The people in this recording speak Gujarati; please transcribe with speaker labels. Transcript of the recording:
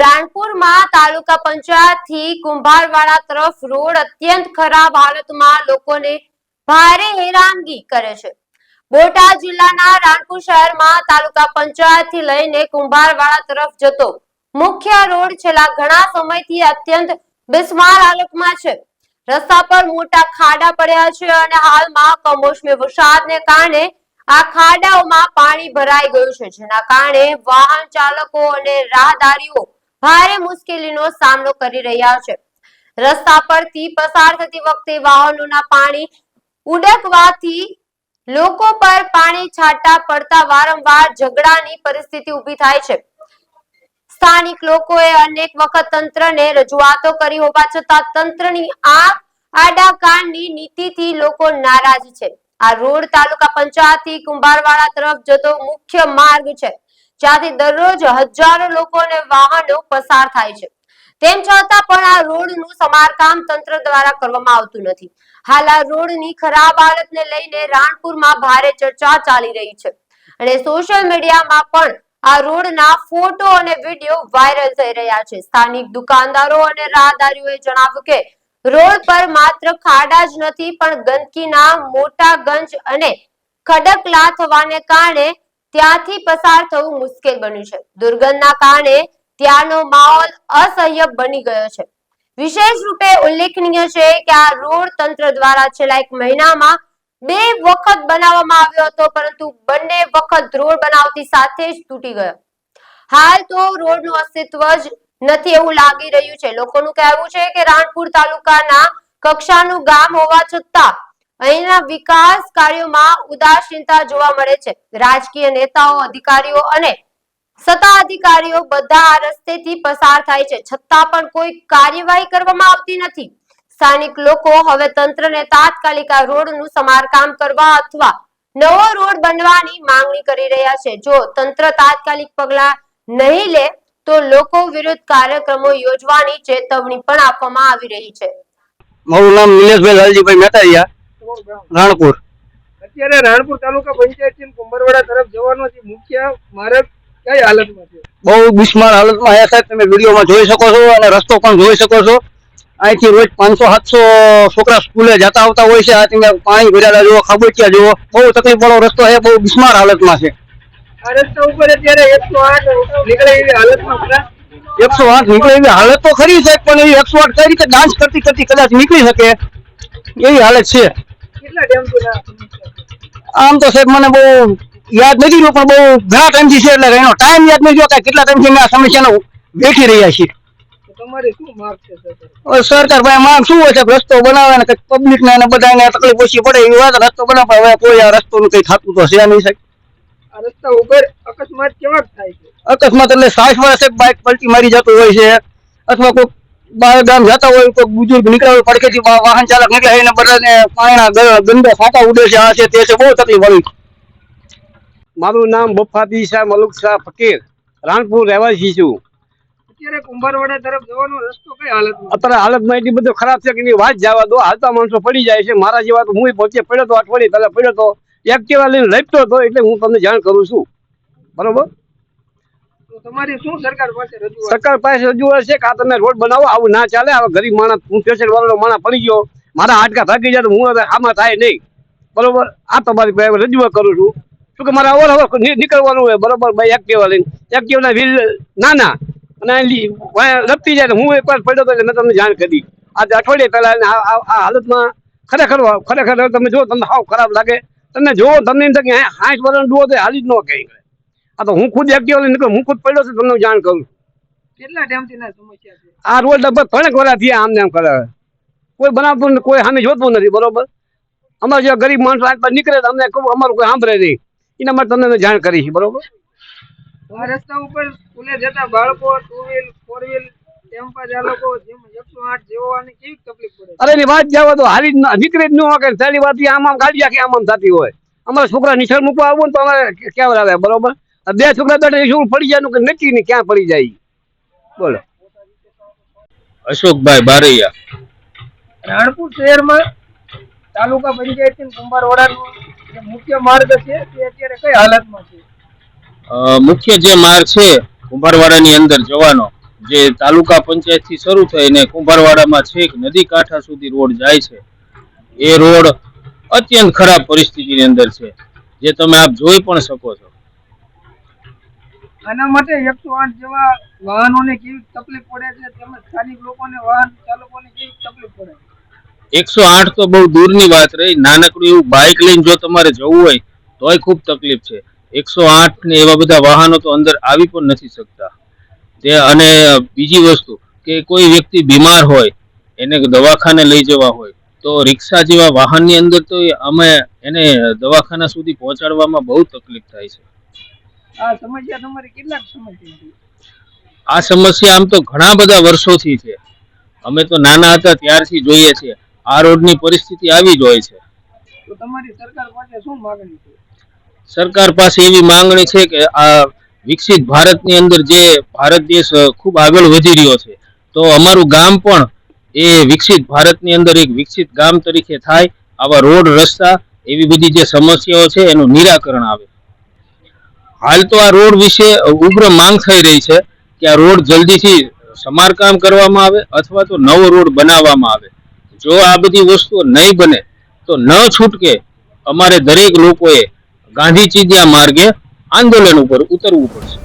Speaker 1: રાણપુરમાં તાલુકા પંચાયતથી કુંભારવાડા તરફ રોડ અત્યંત ખરાબ હાલતમાં લોકોને ભારે હેરાનગી કરે છે. બોટાદ જિલ્લાના રાણપુર શહેરમાં તાલુકા પંચાયતથી લઈને કુંભારવાડા તરફ જતો મુખ્ય રોડ છેલ્લા ઘણા સમયથી અત્યંત બિસ્માર હાલતમાં છે. રસ્તા પર મોટા ખાડા પડ્યા છે અને હાલમાં કમોસમી વરસાદને કારણે આ ખાડાઓમાં પાણી ભરાઈ ગયું છે, જેના કારણે વાહન ચાલકો અને રાહદારીઓ ભારે મુશ્કેલીનો સામનો કરી રહ્યા છે. રસ્તા પરથી પસાર થતી વખતે વાહનોના પાણી ઉડકવાથી લોકો પર પાણી છાંટા પડતા વારંવાર ઝઘડાની પરિસ્થિતિ ઊભી થાય છે. સ્થાનિક લોકોએ અનેક વખત તંત્રને રજૂઆતો કરી હોવા છતાં તંત્રની આ આડાકાંડની નીતિથી લોકો નારાજ છે. આ રોડ તાલુકા પંચાયતથી કુંભારવાડા તરફ જતો મુખ્ય માર્ગ છે. જ્યાંથી દરરોજ હજારો લોકો અને વાહનો પસાર થાય છે. તેમ છતાં પણ આ રોડનું સમારકામ તંત્ર દ્વારા કરવામાં આવતું નથી. હાલ આ રોડની ખરાબ હાલતને લઈને રાણપુરમાં ભારે ચર્ચા ચાલી રહી છે. અને સોશિયલ મીડિયામાં પણ આ રોડના ફોટો અને વીડિયો વાયરલ થઈ રહ્યા છે. સ્થાનિક દુકાનદારો અને રાહદારીઓએ જણાવ્યું કે, રોડ પર માત્ર ખાડા જ નથી, પણ ગંદકીના મોટા ગંજ અને ખડકલા થવાને કારણે ત્યાંથી પસાર થવું મુશ્કેલ બન્યું છે. દુર્ગંધના કારણે ત્યાંનો માહોલ અસહ્ય બની ગયો છે. વિશેષ રૂપે ઉલ્લેખનીય છે કે આ રોડ તંત્ર દ્વારા છેલ્લા એક મહિનામાં બે વખત બનાવવામાં આવ્યો હતો, પરંતુ બંને વખત રોડ બનાવતી સાથે જ તૂટી ગયો. હાલ તો રોડનું અસ્તિત્વ જ નથી એવું લાગી રહ્યું છે. લોકોનું કહેવું છે કે રાણપુર તાલુકાના કક્ષાનું ગામ હોવા છતાં અહીંના વિકાસ કાર્યોમાં ઉદાસીનતા જોવા મળે છે. રાજકીય નેતાઓ, અધિકારીઓ અને સત્તા અધિકારીઓ બધા આ રસ્તેથી પસાર થાય છે. છતાં પણ કોઈ કાર્યવાહી કરવામાં આવતી નથી. સ્થાનિક લોકો હવે તંત્રને તાત્કાલિક આ રોડનું સમારકામ કરવા અથવા નવો રોડ બનવાની માંગણી કરી રહ્યા છે. જો તંત્ર તાત્કાલિક પગલા નહીં લે, તો લોકો વિરુદ્ધ કાર્યક્રમો યોજવાની ચેતવણી પણ આપવામાં આવી રહી છે.
Speaker 2: મારું નામ નિલેશભાઈ લાલજીભાઈ મેટારિયા રાણપુર.
Speaker 3: અત્યારે રાણપુર તાલુકા પંચાયતથી કુંભરવાડા તરફ જવાનો જે મુખ્ય માર્ગ કઈ હાલતમાં છે?
Speaker 2: બહુ બિસ્માર હાલતમાં છે સાહેબ. તમે વિડીયોમાં જોઈ શકો છો અને રસ્તો પણ જોઈ શકો છો. અહીંથી રોજ પાંચસો સાતસો છોકરા સ્કૂલે જતા આવતા હોય છે. આ તમે પાણી ભરેલા જુઓ ખાબોચિયા જુઓ. બહુ તકલીફ વાળો રસ્તો છે. બહુ બિસ્માર હાલતમાં છે.
Speaker 3: આ રસ્તા ઉપર અત્યારે એકસો આઠ નીકળે એવી હાલતમાં
Speaker 2: એકસો આઠ નીકળે એવી હાલત તો ખરી છે પણ એવી એકસો આઠ કઈ રીતે ડાન્સ કરતી કરતી કદાચ નીકળી શકે? એવી હાલત છે. આમ તો સાહેબ મને બહુ યાદ નથી રહ્યું પણ બહુ ઘણા ટાઈમથી છે એટલે એનો ટાઈમ યાદ નથી કે કેટલા ટાઈમથી આ સમસ્યાનો બેઠી રહ્યા છીએ.
Speaker 3: સરકાર?
Speaker 2: ભાઈ માંગ શું હોય છે રસ્તો બનાવે ને પબ્લિક ને અને બધાને તકલીફ ઓછી પડે એવી વાત રસ્તો બનાવે હવે કોઈ આ રસ્તોનું કઈ થતું તો છે નહીં સાહેબ.
Speaker 3: આ રસ્તા ઉપર અકસ્માત કેવા થાય છે?
Speaker 2: અકસ્માત એટલે સાઠ વર્ષે બાઇક પલટી મારી જતું હોય છે અથવા કોઈ ગામ જતા હોય તો બુજુર્ગ નીકળ્યા હોય પડખેથી વાહન ચાલક નીકળ્યા એને બધાને પાણીના ગંદા ફાટા ઉડે છે આ છે તે છે બહુ તકલીફ વાળી
Speaker 4: મારું નામ બફાદી શાહ મલુક શાહ ફકીર રાણપુર રહેવાસી છું.
Speaker 3: અત્યારે કુંભારવાડા તરફ જવાનો રસ્તો કઈ હાલતમાં
Speaker 4: અત્યારે હાલતમાં એટલી બધું ખરાબ છે કે વાત જવા દો હાલતા માણસો પડી જાય છે મારા જેવા તો હું પોતે પડ્યો તો અઠવાડિયે પહેલા પડ્યો તો એક્ટિવા લઈને લપતો હતો એટલે હું તમને જાણ કરું છું. બરોબર?
Speaker 3: સરકાર પાસે રજૂઆત
Speaker 4: છે? કે આ તમે રોડ બનાવો, આવું ના ચાલે હવે ગરીબ માણસ, હું પેશન્ટ વાળો માણસ પડી ગયો, મારા હાડકા થાકી જાય તો હું આમાં થાય નહીં. બરોબર? આ તમારી રજૂઆત કરું છું. શું કે મારે અવર અવર નીકળવાનું હોય? બરોબર? ભાઈ એક્ટિવા લઈને. એક્ટિવના વ્હીલ નાના અને આ લી- વાંહે લપટી જાય હું એકવાર પડ્યો હતો મેં તમને જાણ કરી. આજે અઠવાડિયે પહેલાં આ હાલતમાં ખરેખર ખરેખર તમે જુઓ, તમને હાવ ખરાબ લાગે. તમે જુઓ, તમને એમ થાય કે સાઠ વર્ષ ડુઓ તો હાલી જ ન કહી આ તો હું ખુદ એક્ટિવ લઈને હું ખુદ પડ્યો છું તમને જાણ કરું
Speaker 3: કેટલા ટાઈમ ના સમસ્યા છે?
Speaker 4: આ રોડ લગભગ ત્રણેક વર્ષ થયા આમને આમ કરે. કોઈ બનાવતું નથી કોઈ સામે જોતું નથી બરોબર? અમારે જે ગરીબ માણસો આજ બાર નીકળે તો અમને કહું અમારું કોઈ સાંભળે નહીં. એના માટે તમને જાણ કરી છે બરોબર?
Speaker 3: આ રસ્તા ઉપર સ્કૂલે જતા બાળકો ટુ વ્હીલ ફોર વ્હીલ?
Speaker 4: અરે વાત જવા તો હારી નીકળી જ ન હોય કે વાત આમ આમ ગાડી આખી આમ આમ થતી હોય. અમારા છોકરા નિશાળ મૂકવા આવું ને તો અમારે કેવર આવે બરોબર? બે છોકરા બેઠા શું પડી જાય કે નક્કી નહીં ક્યાં પડી જાય બોલો.
Speaker 5: અશોકભાઈ બારૈયા.
Speaker 3: રાણપુર શહેરમાં તાલુકા પંચાયત કુંભારવાડાનો જે મુખ્ય માર્ગ છે તે અત્યારે કઈ હાલતમાં છે?
Speaker 5: મુખ્ય જે માર્ગ છે કુંભારવાડાની અંદર જવાનો જે તાલુકા પંચાયતથી શરૂ થઈને કુંભારવાડામાં છેક નદી કાંઠા સુધી રોડ જાય છે. એ રોડ અત્યંત ખરાબ પરિસ્થિતિની અંદર છે જે તમે આપ જોઈ પણ શકો છો.
Speaker 3: આના માટે એકસો આઠ જેવા વાહનોને કેવી તકલીફ પડે છે? તેમજ સ્થાનિક લોકોને વાહન ચાલકોને કેવી તકલીફ પડે
Speaker 5: એકસો આઠ તો બહુ દૂરની વાત રહી. નાનકડું એવું બાઇક લઈને જો તમારે જવું હોય, તોય ખૂબ તકલીફ છે. એકસો આઠ ને એવા બધા વાહનો તો અંદર આવી પણ નથી શકતા. તે અને બીજી વસ્તુ, કે કોઈ વ્યક્તિ બીમાર હોય, એને દવાખાને લઈ જવા હોય, તો રિક્ષા જેવા વાહનની અંદર તો અમે એને દવાખાના સુધી પહોંચાડવામાં બહુ તકલીફ થાય છે.
Speaker 3: આ સમસ્યા તમારી કેટલાક સમસ્યા છે?
Speaker 5: આ સમસ્યા આમ તો ઘણા બધા વર્ષોથી છે. અમે તો નાના હતા ત્યારથી જોઈએ છીએ આ રોડની પરિસ્થિતિ આવી જ હોય છે.
Speaker 3: તો તમારી સરકાર પાસે શું માગણી છે?
Speaker 5: સરકાર પાસે એવી માંગણી છે કે આ વિકસિત ભારતની અંદર જે ભારત દેશ ખૂબ આગળ વધી રહ્યો છે તો અમારું ગામ પણ એ વિકસિત ભારતની અંદર એક વિકસિત ગામ તરીકે થાય. આવા રોડ રસ્તા એવી બધી જે સમસ્યાઓ છે એનું નિરાકરણ આવે. હાલ તો આ રોડ વિશે ઉગ્ર માંગ થઈ રહી છે કે આ રોડ જલ્દીથી સમારકામ કરવામાં આવે અથવા તો નવો રોડ બનાવવામાં આવે. જો આ બધી વસ્તુઓ નહીં બને, તો ન છૂટકે અમારે દરેક લોકોએ ગાંધીજી ચીજ્યા માર્ગે આંદોલન ઉપર ઉતરવું પડશે.